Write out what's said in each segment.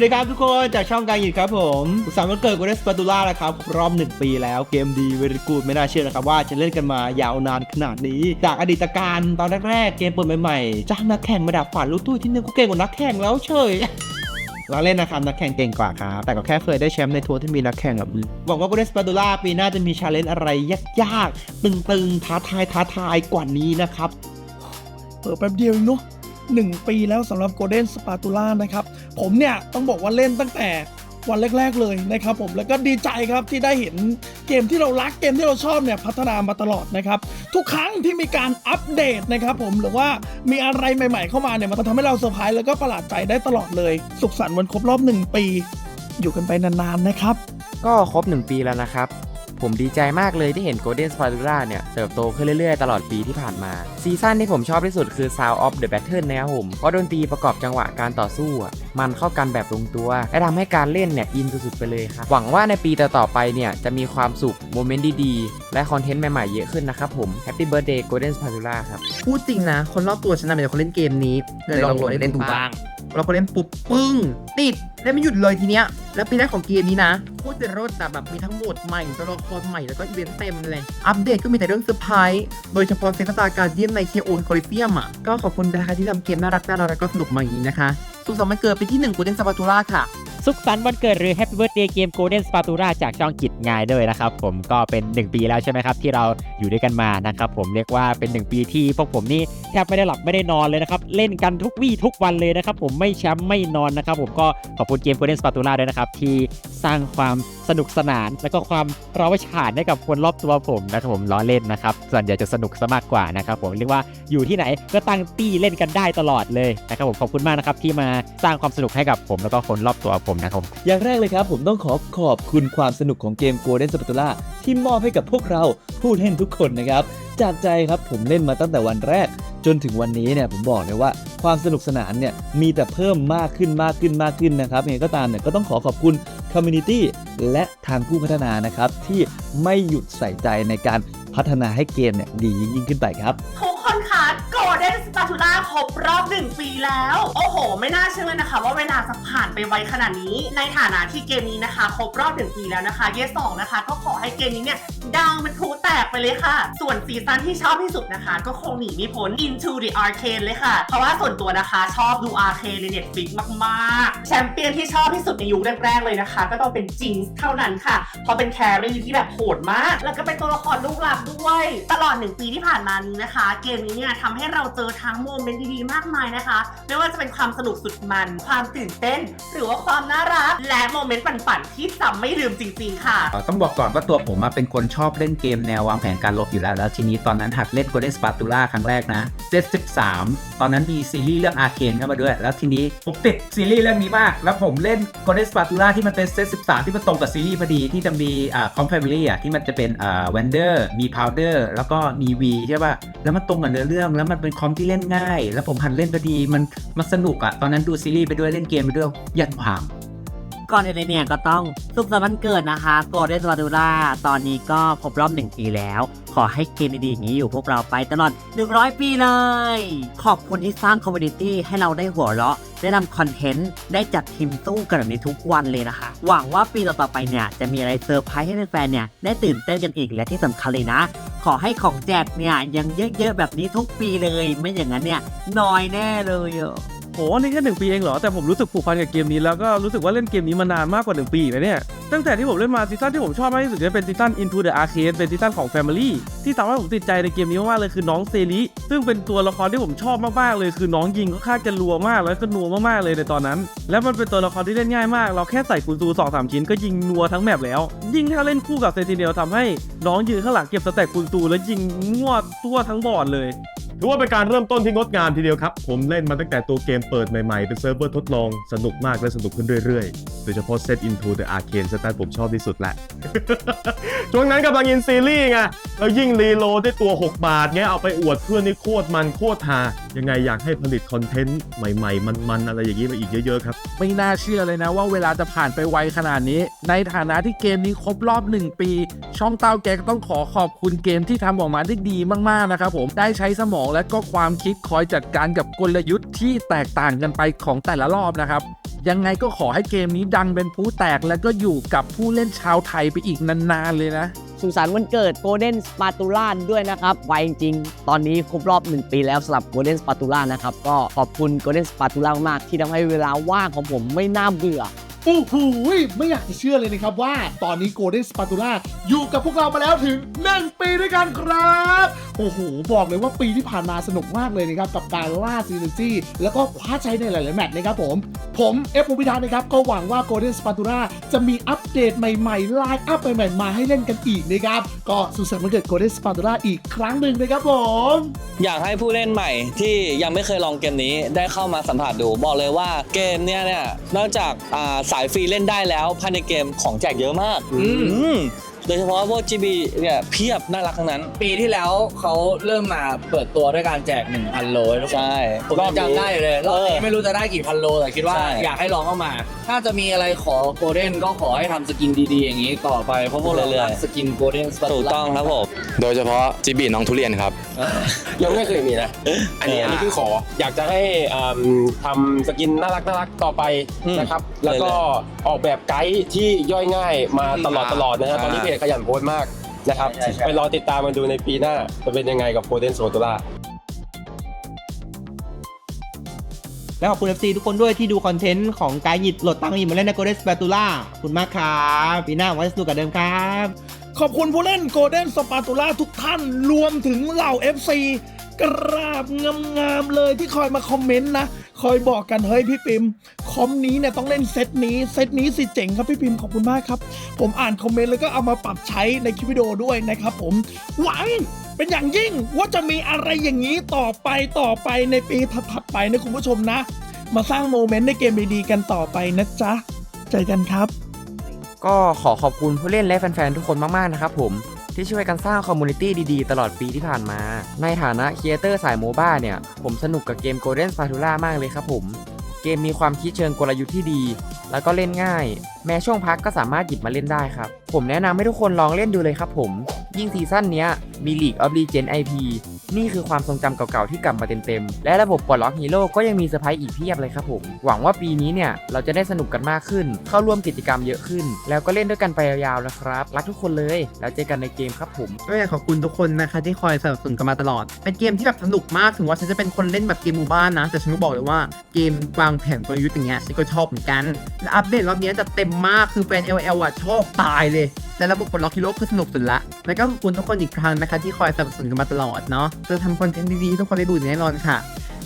วัสดีครับทุกคนจากช่องการหยิดครับผมสุขสันต์วันเกิดกูเดสปาตูล่าแล้วครับรอบหนึ่งปีแล้วเกมดีเวรกูดไม่น่าเชื่อนะครับว่าจะเล่นกันมายาวนานขนาดนี้ จากอดีตการตอนแรกๆเกมเปิดใหม่ๆจ้างนักแข่งมาดับฝันรู้ตุ้ที่นึงกูเก่งกว่านักแข่งแล้วเฉยเราเล่นนะครับนักแข่งเก่งกว่าครับ แต่ก็แค่เคยได้แชมป์ในทัวร์ที่มีนักแข่งแบบนี้หวังว่ากูเดสปาตูล่าปีหน้าจะมีชาเลนจ์อะไรยากๆตึงๆท้าทายท้าทายกว่านี้นะครับเปิดแป๊บเดียวเองเนาะ หนึ่งปีแล้วสำหรับ Golden Spatula นะครับ ผมเนี่ยต้องบอกว่าเล่นตั้งแต่วันแรก ๆ เลยนะครับผมแล้วก็ดีใจครับที่ได้เห็นเกมที่เรารักเกมที่เราชอบเนี่ยพัฒนามาตลอดนะครับ ทุกครั้งที่มีการอัปเดตนะครับผมหรือว่ามีอะไรใหม่ ๆ เข้ามาเนี่ยมันทำให้เราเซอร์ไพรส์แล้วก็ประหลาดใจได้ตลอดเลย สุขสันต์วันครบรอบหนึ่งปี อยู่กันไปนานๆนะครับ ก็ครบ 1 ปีแล้วนะครับ ผมดีใจมากเลยที่เห็น Golden Spatula เนี่ยเติบโตขึ้นเรื่อยๆ ตลอดปีที่ผ่านมา ซีซั่นที่ผมชอบที่สุดคือ Sound of the Battle นะครับผม เพราะดนตรีประกอบจังหวะการต่อสู้ มันเข้ากันแบบลงตัว และทำให้การเล่นเนี่ยอินสุดๆไปเลยครับ หวังว่าในปีต่อๆไปเนี่ยจะมีความสุขโมเมนต์ดีๆ และคอนเทนต์ใหม่ๆเยอะขึ้นนะครับผม Happy Birthday Golden Spatula ครับ พูดจริงนะ คนรอบตัวฉันนะเป็นคนเล่นเกมนี้เลยลองโหลดเล่นดูบ้าง เราก็เล่นปุ๊บปึ้ง ติดเล่นไม่หยุดเลยทีเนี้ย แล้วปีแรกของเกมนี้นะโคตรจะรดแต่แบบมีทั้งหมดใหม่ตัวละครใหม่แล้วก็อีเวนต์เต็มเลย อัปเดตก็มีแต่เรื่องเซอร์ไพรส์โดยเฉพาะเซนตาการเดียมในเคโอนคอลิเซียมอะก็ขอบคุณนะคะที่ทำเกมน่ารักน่ารักแล้วก็สนุกมาอย่างนี้นะคะสุขสันต์วันเกิดปีที่1กูเดนซาบาตูล่าค่ะ สุขสันต์วันเกิดหรือ Happy Birthday เกม Golden Spatula จากช่องกิจงายด้วยนะครับผมก็เป็น 1 ปีแล้วใช่ไหมครับ ที่เราอยู่ด้วยกันมานะครับผมเรียกว่าเป็น 1 ปีที่พวกผมนี่แทบไม่ได้หลับไม่ได้นอนเลยนะครับเล่นกันทุกวี่ทุกวันเลยนะครับผมไม่แชมป์ไม่นอนนะครับผมก็ขอบคุณเกม Golden Spatula ด้วยนะครับที่สร้างความสนุกสนาน และก็ความร้าวฉานให้กับคนรอบตัวผมนะครับผมล้อเล่นนะครับส่วนใหญ่จะสนุกซะมากกว่านะครับผมเรียกว่าอยู่ที่ไหนก็ตั้งตี้เล่นกันได้ตลอดเลยนะครับผมขอบคุณมากนะครับที่มาสร้างความสนุกให้กับผมแล้วก็คนรอบตัวผมนะครับอย่างแรกเลยครับ ผมต้องขอขอบคุณความสนุกของเกม Golden Spatula ที่มอบให้กับพวกเราผู้เล่นทุกคนนะครับ จากใจครับผมเล่นมาตั้งแต่วันแรก จนถึงวันนี้เนี่ยผมบอกเลยว่าความสนุกสนานเนี่ยมีแต่เพิ่มมากขึ้นมากขึ้นมากขึ้นนะครับยังไงก็ตามเนี่ยก็ต้องขอขอบคุณคอมมูนิตี้และทางผู้พัฒนานะครับ ที่ไม่หยุดใส่ใจในการพัฒนาให้เกมเนี่ยดียิ่งขึ้นไปครับทุกคนคะ โกลเด้นสปาตูล่าครบรอบหนึ่งปีแล้ว โอ้โห ไม่น่าเชื่อเลยนะคะ ว่าเวลาจะผ่านไปไวขนาดนี้ ในฐานะที่เกมนี้นะคะ ครบรอบหนึ่งปีแล้วนะคะ เยสองนะคะ ก็ขอให้เกมนี้เนี่ย ดังเป็นพลุแตกไปเลยค่ะ ส่วนซีซั่นที่ชอบที่สุดนะคะ ก็คงหนีไม่พ้น Into the Arcane เลยค่ะ เพราะว่าส่วนตัวนะคะ ชอบดู Arcane ใน Netflix มากๆ แชมเปี้ยนที่ชอบที่สุดในยุคแรกๆเลยนะคะ ก็ต้องเป็นจิงเท่านั้นค่ะ เพราะเป็นแครี่ที่แบบโหดมาก แล้วก็เป็นตัวละครลูกหลักด้วย ตลอดหนึ่งปีที่ผ่านมานี้นะคะ เกมนี้เนี่ยทำให้เราเจอทั้งโมเมนต์ดีๆมากมายนะคะ ไม่ว่าจะเป็นความสนุกสุดมัน ความตื่นเต้น หรือว่าความน่ารัก และโมเมนต์ปั่นๆที่จำไม่ลืมจริง ๆ ค่ะ ต้องบอกก่อนว่าตัวผมอะเป็นคนชอบเล่นเกมแนววางแผนการลบอยู่แล้ว แล้วทีนี้ตอนนั้นหัดเล่น Golden Spatula ครั้งแรกนะเซต13ตอนนั้นมีซีรีส์เรื่อง Arcane เข้ามาด้วย แล้วทีนี้ผมติดซีรีส์เรื่องนี้มาก แล้วผมเล่น Golden Spatula ที่มันเป็นเซต13 ที่มันตรงกับซีรีส์พอดีที่จะมีอ่า c o m p a m i l y อะที่มันจะเป็นอ่า Wander มี Powder แล้วก็มี V ใช่ป่ะแล้วมันตรงกับเนื้อเรื่องแล้วมันเป็นคอมที่เล่นง่าย แล้วผมหัดเล่นพอดีมันมันสนุกอะตอนนั้นดูซีรีส์ไปด้วยเล่นเกมไปด้วยยันผ่านก่อนอื่นเลยเนี่ยก็ต้องสุขสันต์วันเกิดนะคะโกลเด้นวาดูล่าตอนนี้ก็ครบรอบหนึ่งปีแล้ว ขอให้เกมดีๆอย่างนี้อยู่พวกเราไปตลอด 100 ปีเลย ขอบคุณที่สร้างคอมมูนิตี้ให้เราได้หัวเราะ ได้นำคอนเทนต์ ได้จัดทีมสู้กันแบบนี้ทุกวันเลยนะคะ หวังว่าปีต่อๆไปเนี่ย จะมีอะไรเซอร์ไพรส์ให้แฟนๆเนี่ย ได้ตื่นเต้นกันอีกและที่สำคัญเลยนะ ขอให้ของแจกเนี่ยยังเยอะๆแบบนี้ทุกปีเลย ไม่อย่างนั้นเนี่ยน้อยแน่เลยอะ โหนี่แค่หนึ่งปีเองเหรอ แต่ผมรู้สึกผูกพันกับเกมนี้แล้วก็รู้สึกว่าเล่นเกมนี้มานานมากกว่า 1 ปีอีกนะเนี่ย ตั้งแต่ที่ผมเล่นมาซีซั่นที่ผมชอบมากที่สุดจะเป็นซีซั่น Into the Arcade เป็นซีซั่นของ Family ที่ทำให้ผมติดใจในเกมนี้มากๆเลยคือน้องเซริซึ่งเป็นตัวละครที่ผมชอบมากๆเลยคือน้องยิงก็ค่าจะรัวมากแล้วก็นัวมากๆเลยในตอนนั้น แล้วมันเป็นตัวละครที่เล่นง่ายมาก เราแค่ใส่กุญซูสองสามชิ้นก็ยิงนัวทั้งแมปแล้ว ยิ่งถ้าเล่นคู่กับเซนติเนลทำให้น้องยืนข้างหลังเก็บสแต็กกุญซูแล้วยิงมั่วตัวทั้งบอร์ดเลย ถือว่าเป็นการเริ่มต้นที่งดงามทีเดียวครับ ผมเล่นมาตั้งแต่ตัวเกมเปิดใหม่ๆ เป็นเซิร์ฟเวอร์ทดลอง สนุกมากและสนุกขึ้นเรื่อยๆ โดยเฉพาะ Set Into the Arcane สไตล์ผมชอบที่สุดแหละ ช่วงนั้นกำลังอินซีรีส์ไง แล้วยิ่งรีโลดได้ตัว 6 บาทเงี้ยเอาไปอวดเพื่อนนี่โคตรมันโคตรหายังไงอยากให้ผลิตคอนเทนต์ใหม่ๆ มันๆ อะไรอย่างนี้มาอีกเยอะๆครับ ไม่น่าเชื่อเลยนะว่าเวลาจะผ่านไปไวขนาดนี้ ในฐานะที่เกมนี้ครบรอบ 1 ปี ช่องเต้าแกก็ต้องขอขอบคุณเกมที่ทำออกมาได้ดีมากๆนะครับผมได้ใช้สมองและก็ความคิดคอยจัดการกับกลยุทธ์ที่แตกต่างกันไปของแต่ละรอบนะครับยังไงก็ขอให้เกมนี้ดังเป็นผู้แตกแล้วก็อยู่กับผู้เล่นชาวไทยไปอีกนานๆเลยนะ สุสานวันเกิดโกลเด้นสปาตูล่าด้วยนะครับไวจริงๆ ตอนนี้ครบรอบ 1 ปีแล้วสำหรับโกลเด้นสปาตูล่านะครับ ก็ขอบคุณโกลเด้นสปาตูล่ามากๆที่ทำให้เวลาว่างของผมไม่น่าเบื่อ โอ้โหไม่อยากจะเชื่อเลยนะครับว่าตอนนี้ Golden Spatula อยู่กับพวกเรามาแล้วถึง 1 ปีด้วยกันครับ โอ้โห บอกเลยว่าปีที่ผ่านมาสนุกมากเลยนะครับ กับการล่าซีนซี่แล้วก็คว้าชัยในหลาย ๆ แมตช์นะครับผม ผมเอฟมูพิธานนะครับ ก็หวังว่า Golden Spatula จะมีอัปเดตใหม่ ๆ ไลน์อัพใหม่ ๆ มาให้เล่นกันอีกนะครับ ก็สุขสันต์วันเกิด Golden Spatula อีกครั้งหนึ่งนะครับผม อยากให้ผู้เล่นใหม่ที่ยังไม่เคยลองเกมนี้ได้เข้ามาสัมผัสดู บอกเลยว่าเกมเนี้ยเนี่ยนอกจากอ่าสายฟรีเล่นได้แล้วภายในเกมของแจกเยอะมากอืมโดยเฉพาะพวก GB เนี่ยเพียบน่ารักทั้งนั้น ปีที่แล้วเขาเริ่มมาเปิดตัวด้วยการแจก 1,000 โลทุกคนใช่ผมยังจำได้เลยรอบนี้ไม่รู้จะได้กี่พันโลแต่คิดว่าใช่ อยากให้ลองเข้ามา ถ้าจะมีอะไรขอโกลเด้นก็ขอให้ทำสกินดีๆ อย่างนี้ต่อไปเพราะพวกเรารักสกินโกลเด้นสปาถูกต้องครับผม โดยเฉพาะจิบีน้องทุเรียนครับ ยังไม่เคยมีนะ อันนี้อันนี้คือขออยากจะให้อ่ำทำสกินน่ารักน่ารักต่อไปอืมนะครับ แล้วก็เลยออกแบบไกด์ที่ย่อยง่ายมาตลอดตลอดนะฮะอ่าตอนนี้เพจขยันโพสต์มากนะครับ ใช่ใช่ ไปรอติดตามมันดูในปีหน้าจะเป็นยังไงกับโ o เดนโซตูล่า และขอบคุณ FC ทุกคนด้วยที่ดูคอนเทนต์ของกายหยิดโหลดตังค์หยิบมาเล่นใน Golden Spatula ขอบคุณมากครับปีหน้าหวังว่าจะสนุกกับเดิมครับ ขอบคุณผู้เล่น Golden Spatula ทุกท่านรวมถึงเหล่า FC กราบงามๆเลยที่คอยมาคอมเมนต์นะ คอยบอกกันเฮ้ยพี่ปิม คอมนี้เนี่ยต้องเล่นเซตนี้ เซตนี้สิเจ๋งครับพี่ปิมขอบคุณมากครับ ผมอ่านคอมเมนต์แล้วก็เอามาปรับใช้ในคลิปวิดีโอด้วยนะครับผมหวังเป็นอย่างยิ่งว่าจะมีอะไรอย่างนี้ต่อไปต่อไปในปีถัดๆไปนะคุณผู้ชมนะ มาสร้างโมเมนต์ในเกมดีๆกันต่อไปนะจ๊ะเจอกันครับ ก็ขอขอบคุณผู้เล่นและแฟนๆทุกคนมากๆนะครับผมที่ช่วยกันสร้างคอมมูนิตี้ดีๆ ตลอดปีที่ผ่านมา ในฐานะครีเอเตอร์สายโมบ้าเนี่ย ผมสนุกกับเกม Golden Spatula มากเลยครับผม เกมมีความคิดเชิงกลยุทธ์ที่ดี แล้วก็เล่นง่าย แม้ช่วงพักก็สามารถหยิบมาเล่นได้ครับ ผมแนะนำให้ทุกคนลองเล่นดูเลยครับผม ยิ่งซีซั่นนี้มี League of Legends IP นี่คือความทรงจำเก่าๆที่กลับมาเต็มๆ และระบบปลดล็อกฮีโร่ก็ยังมีเซอร์ไพรส์อีกเพียบเลยครับผม หวังว่าปีนี้เนี่ย เราจะได้สนุกกันมากขึ้น เข้าร่วมกิจกรรมเยอะขึ้น แล้วก็เล่นด้วยกันไปยาวๆนะครับ รักทุกคนเลย แล้วเจอกันในเกมครับผม ก็อยากขอบคุณทุกคนนะคะที่คอยสนับสนุนกันมาตลอด เป็นเกมที่แบบสนุกมาก ถึงว่าฉันจะเป็นคนเล่นแบบเกมหมู่บ้านนะ แต่ฉันก็บอกเลยว่าเกมวางแผนกลยุทธ์อย่างเงี้ยฉันก็ชอบเหมือนกัน และอัปเดตรอบนี้จะเต็มมาก คือแฟน LL อะชอบตายเลย แต่ระบบปลดล็อกฮีโร่คือสนุกสุดละ แล้วก็ขอบคุณทุกคนอีกครั้งนะคะ ที่คอยสนับสนุนกันมาตลอดเนาะจะทำคอนเทนต์ดีๆให้ทุกคนได้ดูอย่างแน่นอนค่ะ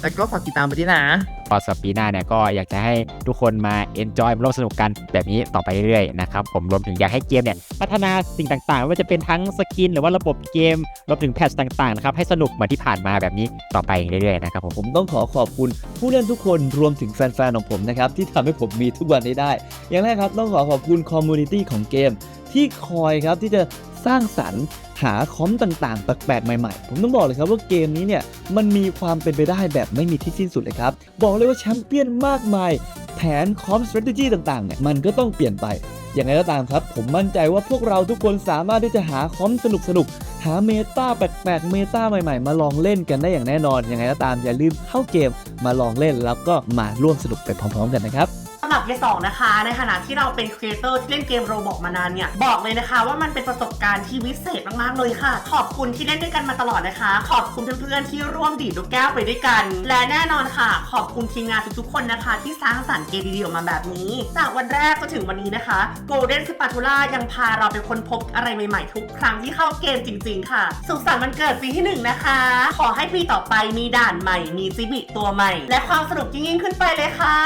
แล้วก็ฝากติดตามไปด้วยนะพอสำหรับปีหน้าเนี่ยก็อยากจะให้ทุกคนมา enjoy มาร่วมสนุกกันแบบนี้ต่อไปเรื่อยๆนะครับผมรวมถึงอยากให้เกมเนี่ยพัฒนาสิ่งต่างๆไม่ว่าจะเป็นทั้งสกิน หรือว่าระบบเกมรวมถึงแพทช์ต่างๆนะครับให้สนุกเหมือนที่ผ่านมาแบบนี้ต่อไปเรื่อยๆนะครับผมผมต้องขอขอบคุณผู้เล่นทุกคนรวมถึงแฟนๆของผมนะครับที่ทำให้ผมมีทุกวันนี้ได้ อย่างแรกครับต้องขอขอบคุณคอมมูนิตี้ของเกม ที่คอยครับที่จะสร้างสรรค์หาคอมต่างๆแปลกๆใหม่ๆ ผมต้องบอกเลยครับว่าเกมนี้เนี่ยมันมีความเป็นไปได้แบบไม่มีที่สิ้นสุดเลยครับ บอกเลยว่าแชมเปี้ยนมากมาย แผนคอม strategy ต่างๆเนี่ยมันก็ต้องเปลี่ยนไป อย่างไรก็ตามครับ ผมมั่นใจว่าพวกเราทุกคนสามารถที่จะหาคอมสนุกๆหาเมตาแปลกๆ เมตาใหม่ๆ มาลองเล่นกันได้อย่างแน่นอน ยังไงก็ตามอย่าลืมเข้าเกมมาลองเล่นแล้วก็มาร่วมสนุกไปพร้อมๆ กันนะครับ กับเยสองนะคะในขณะที่เราเป็นครีเอเตอร์ที่เล่นเกมโรบอกมานานเนี่ยบอกเลยนะคะ ว่ามันเป็นประสบการณ์ที่วิเศษมากๆเลยค่ะ ขอบคุณที่เล่นด้วยกันมาตลอดนะคะ ขอบคุณเพื่อนๆที่ร่วมดีดลูกแก้วไปด้วยกัน และแน่นอนค่ะ ขอบคุณทีมงานทุกๆคนนะคะ ที่สร้างสรรค์เกมดีๆออกมาแบบนี้ จากวันแรกจนถึงวันนี้นะคะ Golden Spatula ยังพาเราไปค้นพบอะไรใหม่ๆทุกครั้งที่เข้าเกมจริง ๆ ค่ะ สุขสันต์วันเกิดปีที่หนึ่งนะคะ ขอให้ปีต่อไปมีด่านใหม่ มีจิบิตัวใหม่ และความสนุกยิ่งขึ้นไปเลยค่ะ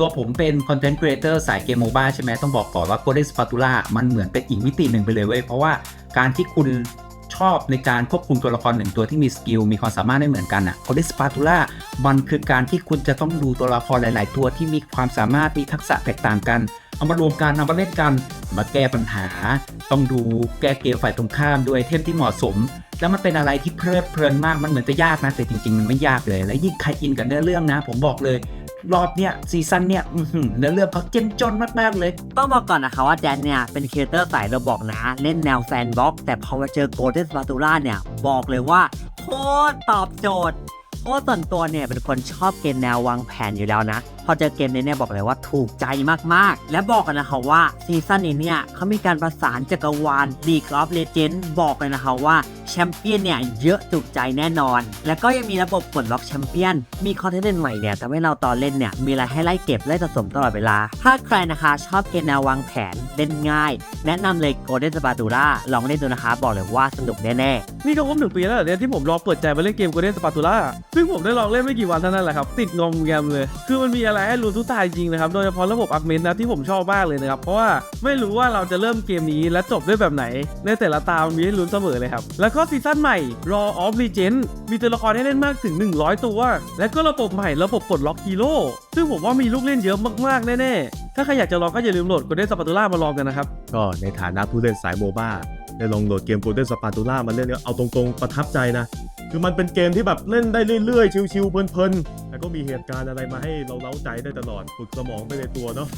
ตัวผมเป็นคอนเทนต์ครีเอเตอร์สายเกมโมบ้าใช่ไหมต้องบอกก่อนว่า Golden Spatula มันเหมือนเป็นอีกมิติหนึ่งไปเลยเว้ยเพราะว่าการที่คุณชอบในการควบคุมตัวละครหนึ่งตัวที่มีสกิลมีความสามารถไม่เหมือนกันอะ Golden Spatula มันคือการที่คุณจะต้องดูตัวละครหลาย ๆ ตัวที่มีความสามารถมีทักษะแตกต่างกันเอามารวมกันเอามาเล่นกันมาแก้ปัญหา ต้องดูแก้เกมฝ่ายตรงข้ามด้วยเทมที่เหมาะสม แล้วมันเป็นอะไรที่เพลิดเพลินมากมันเหมือนจะยากนะแต่จริง ๆ มันไม่ยากเลย และยิ่งใครอินกับเนื้อเรื่องนะ ผมบอกเลย รอบเนี้ยซีซั่นเนี้ยเนื้อเรื่องเขาเจ้มจนมากๆเลย ต้องบอกก่อนนะคะว่าแดนเนี่ยเป็นครีเอเตอร์สายระบอกนะ เล่นแนวแซนด์บ็อกแต่พอมาเจอโกลเด้นสปาตูล่าเนี่ยบอกเลยว่าโคตรตอบโจทย์เพราะส่วนตัวเนี่ยเป็นคนชอบเกมแนววางแผนอยู่แล้วนะ พอเจอเกมนี้เนี่ยบอกเลยว่าถูกใจมากๆ และบอกกันนะคะว่าซีซั่นนี้เนี่ยเขามีการประสานจักรวาล League of Legends บอกเลยนะคะว่าแชมเปี้ยนเนี่ยเยอะจุกใจแน่นอน แล้วก็ยังมีระบบปลดล็อกแชมเปี้ยน มีคอนเทนต์ใหม่เนี่ยทำให้เราตอนเล่นเนี่ยมีอะไรให้ไล่เก็บไล่สะสมตลอดเวลา ถ้าใครนะคะชอบเกมแนววางแผนเล่นง่าย แนะนำเลย Golden Spatula ลองเล่นดูนะคะ บอกเลยว่าสนุกแน่ๆ นี่ก็ครบหนึ่งปีแล้วเนี่ยที่ผมลอเปิดใจมาเล่นเกม Golden Spatula ซึ่งผมได้ลองเล่นไม่กี่วันเท่านั้นแหละครับติดงอมแงมเลย คือมันมีอะไรให้ลุ้นทุกตายจริงนะครับ โดยเฉพาะระบบอักเมนนะที่ผมชอบมากเลยนะครับ เพราะว่าไม่รู้ว่าเราจะเริ่มเกมนี้และจบด้วยแบบไหน ในแต่ละตามันมีให้ลุ้นเสมอเลยครับ แล้วก็ซีซั่นใหม่ Raw of Legend มีตัวละครให้เล่นมากถึง 100 ตัว และก็ระบบใหม่ระบบปลดล็อกฮีโร่ซึ่งผมว่ามีลูกเล่นเยอะมากๆแน่ๆถ้าใครอยากจะลองก็อย่าลืมโหลด Golden Spatula มาลองกันนะครับก็ในฐานะผู้เล่นสายโมบ้าได้ลองโหลดเกม Golden Spatula มาเล่นเนี่ยเอาตรงๆประทับใจนะคือมันเป็นเกมที่แบบเล่นได้เรื่อยๆ ชิวๆเพลินๆ แล้วก็มีเหตุการณ์อะไรมาให้เราเล้าใจได้ตลอดฝึกสมองไปในตัวเนาะ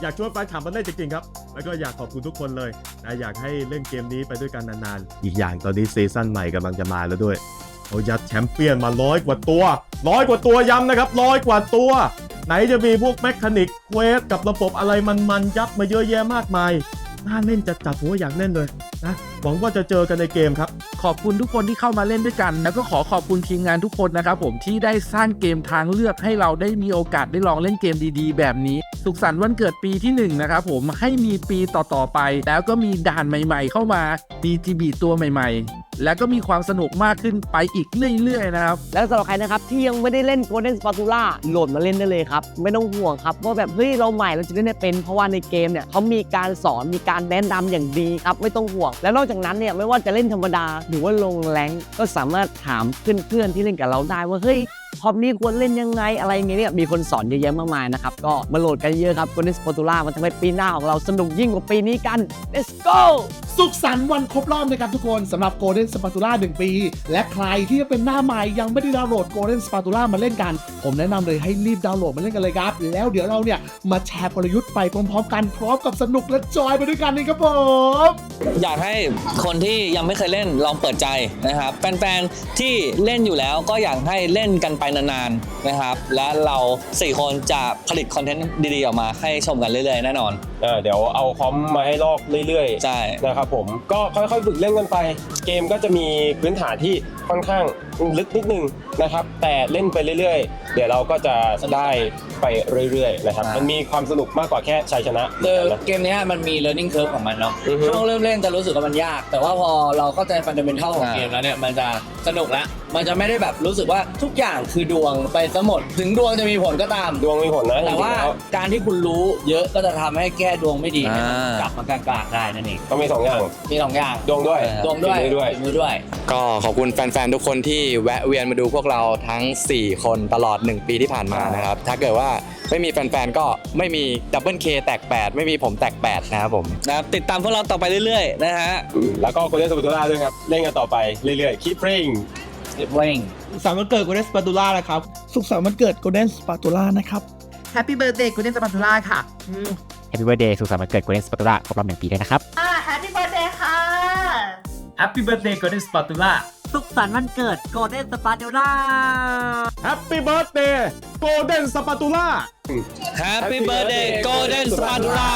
อยากชวนแฟนคลับมาเล่นจริงๆครับ แล้วก็อยากขอบคุณทุกคนเลยนะอยากให้เล่นเกมนี้ไปด้วยกันนานๆ อีกอย่างตอนนี้ซีซั่นใหม่กำลังจะมาแล้วด้วยเขายัดแชมเปี้ยนมาร้อยกว่าตัวร้อยกว่าตัวย้ำนะครับร้อยกว่าตัว ไหนจะมีพวกแมคานิกเควสกับระบบอะไรมันๆยัดมาเยอะแยะมากมายน่าเล่นจัดจัดๆผมว่าอยากเล่นเลยนะหวังว่าจะเจอกันในเกมครับ ขอบคุณทุกคนที่เข้ามาเล่นด้วยกัน แล้วก็ขอขอบคุณทีมงานทุกคนนะครับผมที่ได้สร้างเกมทางเลือกให้เราได้มีโอกาสได้ลองเล่นเกมดีๆ แบบนี้ สุขสันต์วันเกิดปีที่ 1 นะครับผมให้มีปีต่อๆไป แล้วก็มีด่านใหม่ ๆ เข้ามา DGB ตัวใหม่ ๆ แล้วก็มีความสนุกมากขึ้นไปอีกเรื่อยๆนะครับ แล้วสำหรับใครนะครับที่ยังไม่ได้เล่น Golden Spatula โหลดมาเล่นได้เลยครับ ไม่ต้องห่วงครับว่าแบบเฮ้ยเราใหม่เราจะเล่นได้เป็นเพราะว่าในเกมเนี่ยเขามีการสอนมีการแนะนำอย่างดีครับไม่ต้องห่วง แล้วนอกจากนั้นเนี่ยไม่ว่าจะเล่นธรรมดา หรือว่าลงแรงก็สามารถถามเพื่อนๆที่เล่นกับเราได้ว่าเฮ้ย พอบนี้ควรเล่นยังไงอะไรอย่างเงี้ยเนี่ยมีคนสอนเยอะแยะมากมายนะครับ ก็มาโหลดกันเยอะครับ Golden Spatula มันทำให้ปีหน้าของเราสนุกยิ่งกว่าปีนี้กัน let's go สุขสันต์วันครบรอบนะครับทุกคนสำหรับ Golden Spatula 1 ปี และใครที่เป็นหน้าใหม่ยังไม่ได้ดาวน์โหลด Golden Spatula มาเล่นกัน ผมแนะนำเลยให้รีบดาวน์โหลดมาเล่นกันเลยครับ แล้วเดี๋ยวเราเนี่ยมาแชร์กลยุทธ์ไปพร้อมๆ กันพร้อมกับสนุกและจอยไปด้วยกันนี่ครับผมอยากให้คนที่ยังไม่เคยเล่นลองเปิดใจนะครับแฟนๆที่เล่นอยู่แล้วก็อยากให้เล่นกันไปนานๆนะครับ และเราสี่คนจะผลิตคอนเทนต์ดีๆ ออกมาให้ชมกันเรื่อยๆ แน่นอนเออเดี๋ยวเอาคอมมาให้ลอกเรื่อยใช่ๆนะครับผมก็ค่อยๆฝึกเล่นกันไป เกมก็จะมีพื้นฐานที่ค่อนข้างลึกนิดนึงนะครับ แต่เล่นไปเรื่อยๆ เดี๋ยวเราก็จะได้ไปเรื่อยๆนะครับมันมีความสนุกมากกว่าแค่ชัยชนะคือนะ เกมเนี้ยมันมี learning curve ของมันเนาะอือฮึช่วงเริ่มเล่นจะรู้สึกว่ามันยาก แต่ว่าพอเราเข้าใจ fundamental ของอ่า เกมแล้วเนี่ย มันจะสนุกแล้ว มันจะไม่ได้แบบรู้สึกว่าทุกอย่างคือดวงไปซะหมด ถึงดวงจะมีผลก็ตาม ดวงมีผลนะแต่ว่าจริงๆแล้วการที่คุณรู้เยอะก็จะทำให้แก้ดวงไม่ดีให้มันอ่า กลับมากลางๆได้นั่นเองต้องมีสองอย่างมีสองอย่างดวงด้วยดวงด้วยฝีมือด้วย ฝีมือด้วย ก็ขอบคุณแฟนๆ ทุกคนที่แวะเวียนมาดูพวกเราทั้ง 4 คนตลอด 1 ปีที่ผ่านมานะครับ ถ้าเกิดว่าไม่มีแฟนๆ ก็ไม่มีดับเบิลเคแตก 8 ไม่มีผมแตก 8 นะครับผม นะครับติดตามพวกเราต่อไปเรื่อยๆนะฮะ แล้วก็โกลเด้นสปูตูล่าด้วยครับ เล่นกันต่อไปเรื่อยๆ keep playing เว้งสามวันเกิด Golden Spatula นะครับ สุขสันต์วันเกิด Golden Spatula นะครับ Happy Birthday Golden Spatula ค่ะ Happy Birthday สุขสันต์วันเกิด Golden Spatula ครบรอบหนึ่งปีด้วยนะครับ อ่า Happy Birthday ค่ะ Happy Birthday Golden Spatula สุขสันต์วันเกิด Golden Spatula Happy Birthday Golden Spatula Happy Birthday Golden Spatula